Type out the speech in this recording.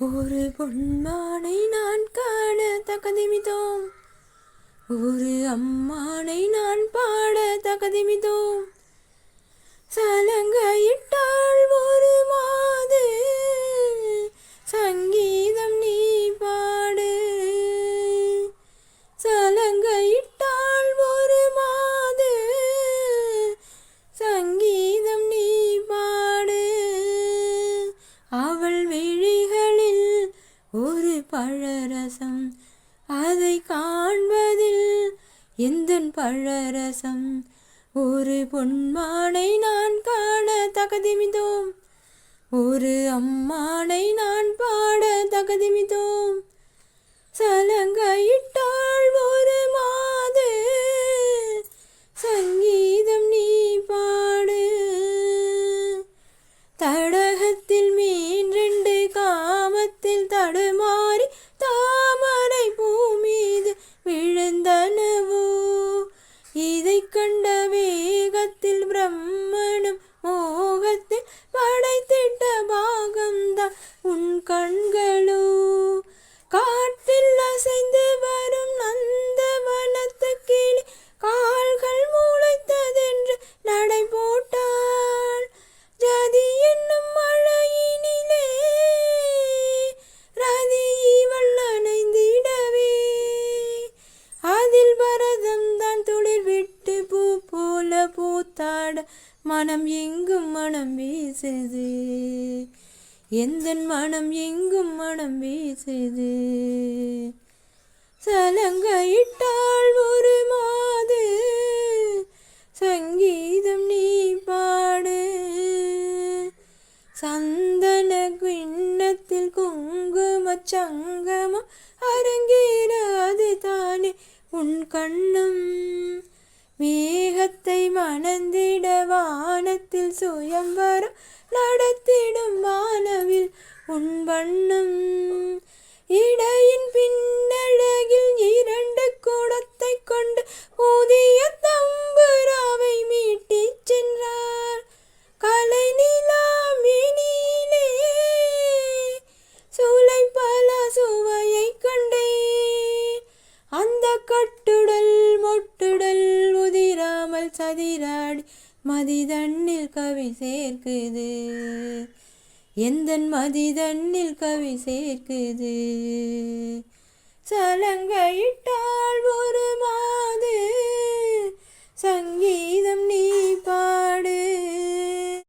ஒரு பொன்மானை நான் காண தகதிமிதோம் ஒரு அம்மானை நான் பாட தகதிமிதோம் சலங் பழரசம். அதை காண்பதில் எந்தன் பழரசம்? ஒரு பொன்மானை நான் காண தகதிமிதோம். ஒரு அம்மானை நான் பாட தகதிமிதோம். சலங்கையிட்டாள் ஒரு மாது. சங்கீதம் நீ பாடு. தடகத்தில் மீன் ரெண்டு காமத்தில் தடுமாறி കണ്ട பூத்தாட மனம் எங்கும் மனம் வீசுது. எந்த மனம் எங்கும் மனம் வீசுது. சலங்கையிட்டாள் ஒரு மாது சங்கீதம் நீ பாடு. சந்தன கிண்ணத்தில் குங்கும சங்கமம் அரங்கேறாது தானே உன் கண்ணம். சுயம் வரும் நடத்திடும் வானவில் உன் வண்ணம் இடையின் மதிதண்ணில் கவி சேர்க்குது. எந்த மதிதண்ணில் கவி சேர்க்குது? சலங்கையிட்டால் ஒரு மா